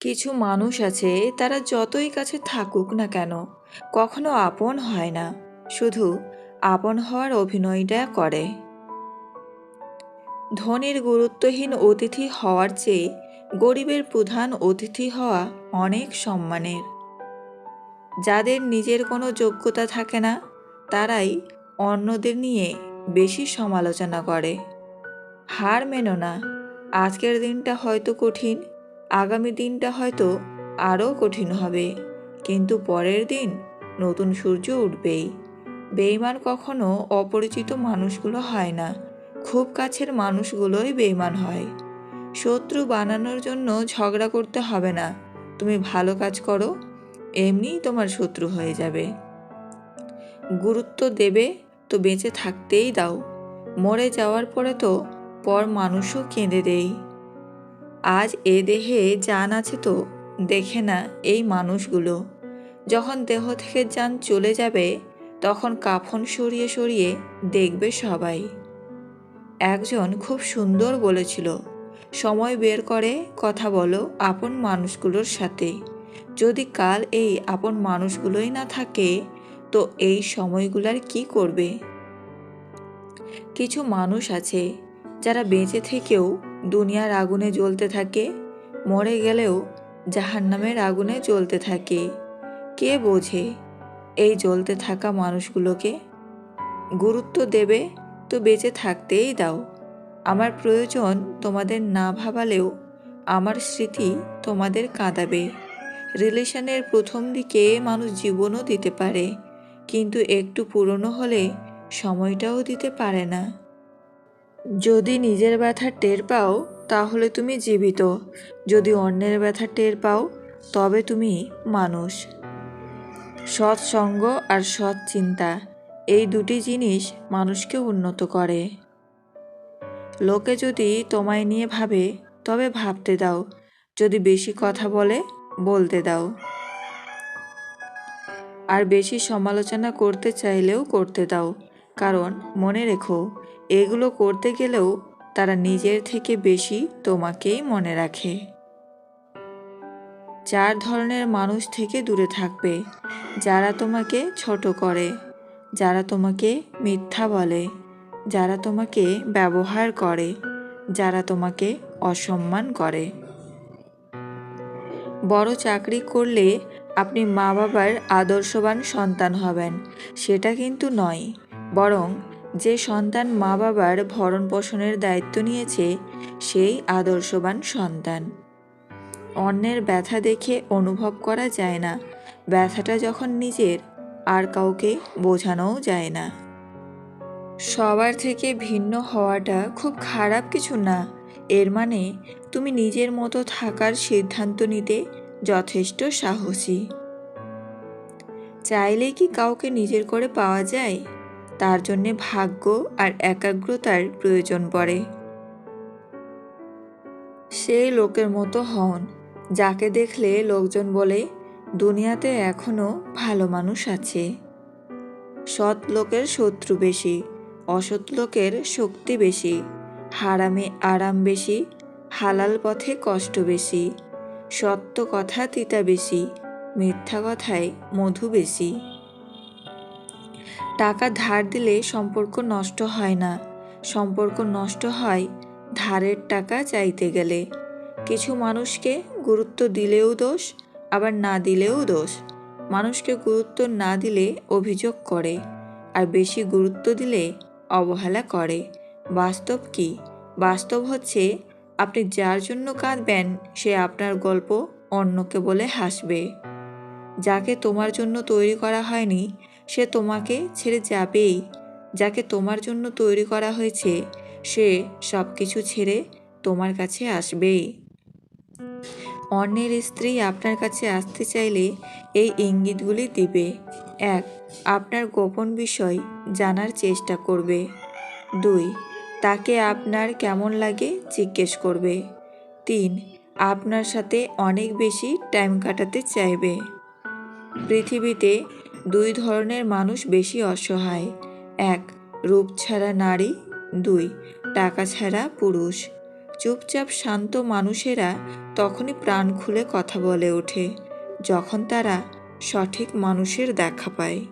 কিছু মানুষ আছে, তারা যতই কাছে থাকুক না কেন, কখনো আপন হয় না। শুধু আপন হওয়ার অভিনয়টা করে। ধনীর গুরুত্বহীন অতিথি হওয়ার চেয়ে গরিবের প্রধান অতিথি হওয়া অনেক সম্মানের। যাদের নিজের কোনো যোগ্যতা থাকে না, তারাই অন্যদের নিয়ে বেশি সমালোচনা করে। হার মেনো না, আজকের দিনটা হয়তো কঠিন আগামী দিনটা হয়তো আরও কঠিন হবে। কিন্তু পরের দিন নতুন সূর্য উঠবেই। বেইমান কখনো অপরিচিত মানুষগুলো হয় না। খুব কাছের মানুষগুলোই বেইমান হয়। শত্রু বানানোর জন্য ঝগড়া করতে হবে না। তুমি ভালো কাজ করো, এমনিই তোমার শত্রু হয়ে যাবে। গুরুত্ব দেবে তো বেঁচে থাকতেই দাও। মরে যাওয়ার পরে তো পর মানুষও কেঁদে দেই। আজ এ দেহে যান আছে তো? দেখে না এই মানুষগুলো। যখন দেহ থেকে যান চলে যাবে, তখন কাফন সরিয়ে সরিয়ে দেখবে সবাই। একজন খুব সুন্দর বলেছিল, সময় বের করে, কথা বলো আপন মানুষগুলোর সাথে। যদি কাল এই আপন মানুষগুলোই না থাকে, তো এই সময়গুলার কি করবে? কিছু মানুষ আছে, যারা বেঁচে থেকেও দুনিয়ার আগুনে জ্বলতে থাকে, মরে গেলেও জাহান্নামের আগুনে জ্বলতে থাকে। কে বোঝে এই জ্বলতে থাকা মানুষগুলোকে? গুরুত্ব দেবে, তো বেঁচে থাকতেই দাও। আমার প্রয়োজন তোমাদের না ভাবালেও আমার স্মৃতি তোমাদের কাঁদাবে। রিলেশনের প্রথম দিকে মানুষ জীবনও দিতে পারে, কিন্তু একটু পুরনো হলে সময়টাও দিতে পারে না। যদি নিজের ব্যথা টের পাও, তাহলে তুমি জীবিত। যদি অন্যের ব্যথা টের পাও, তবে তুমি মানুষ। সৎসঙ্গ আর সৎ চিন্তা, এই দুটি জিনিস মানুষকে উন্নত করে। লোকে যদি তোমায় নিয়ে ভাবে, তবে ভাবতে দাও। যদি বেশি কথা বলে, বলতে দাও। আর বেশি সমালোচনা করতে চাইলেও করতে দাও। কারণ মনে রেখো, এগুলো করতে গেলেও তারা নিজের থেকে বেশি তোমাকেই মনে রাখে। চার ধরনের মানুষ থেকে দূরে থাকবে, যারা তোমাকে ছোট করে, যারা তোমাকে মিথ্যা বলে, যারা তোমাকে ব্যবহার করে, যারা তোমাকে অসম্মান করে। বড় চাকরি করলে আপনি মা বাবার আদর্শবান সন্তান হবেন, সেটা কিন্তু নয়। বরং যে সন্তান মা বাবার ভরণ পোষণের দায়িত্ব নিয়েছে, সেই আদর্শবান সন্তান। অন্যের ব্যথা দেখে অনুভব করা যায় না। ব্যথাটা যখন নিজের, আর কাউকে বোঝানোও যায় না। সবার থেকে ভিন্ন হওয়াটা খুব খারাপ কিছু না। এর মানে তুমি নিজের মতো থাকার সিদ্ধান্ত নিতে যথেষ্ট সাহসী। চাইলে কি কাউকে নিজের করে পাওয়া যায়? তার জন্যে ভাগ্য আর একাগ্রতার প্রয়োজন পড়ে। সেই লোকের মতো হন, যাকে দেখলে লোকজন বলে, দুনিয়াতে এখনও ভালো মানুষ আছে। সৎ লোকের শত্রু বেশি, অসৎ লোকের শক্তি বেশি, হারামে আরাম বেশি, হালাল পথে কষ্ট বেশি, সত্য কথা তিতা বেশি, মিথ্যা কথায় মধু বেশি। টাকা ধার দিলে সম্পর্ক নষ্ট হয় না। সম্পর্ক নষ্ট হয় ধারের টাকা চাইতে গেলে। কিছু মানুষকে গুরুত্ব দিলেও দোষ, আবার না দিলেও দোষ। মানুষকে গুরুত্ব না দিলে অভিযোগ করে, আর বেশি গুরুত্ব দিলে অবহেলা করে। বাস্তব কি? বাস্তব হচ্ছে আপনি যার জন্য কাঁদবেন, সে আপনার গল্প অন্যকে বলে হাসবে। যাকে তোমার জন্য তৈরি করা হয়নি সে তোমাকে ছেড়ে যাবেই। যাকে তোমার জন্য তৈরি করা হয়েছে, সে সব কিছু ছেড়ে তোমার কাছে আসবেই। অন্যের স্ত্রী আপনার কাছে আসতে চাইলে এই ইঙ্গিতগুলি দিবে। এক, আপনার গোপন বিষয় জানার চেষ্টা করবে। দুই, তাকে আপনার কেমন লাগে জিজ্ঞেস করবে। তিন, আপনার সাথে অনেক বেশি টাইম কাটাতে চাইবে। পৃথিবীতে দুই ধরনের মানুষ বেশি অসহায়। এক, রূপ ছাড়া নারী। দুই, টাকা ছাড়া পুরুষ। চুপচাপ শান্ত মানুষেরা তখনই প্রাণ খুলে কথা বলে ওঠে, যখন তারা সঠিক মানুষের দেখা পায়।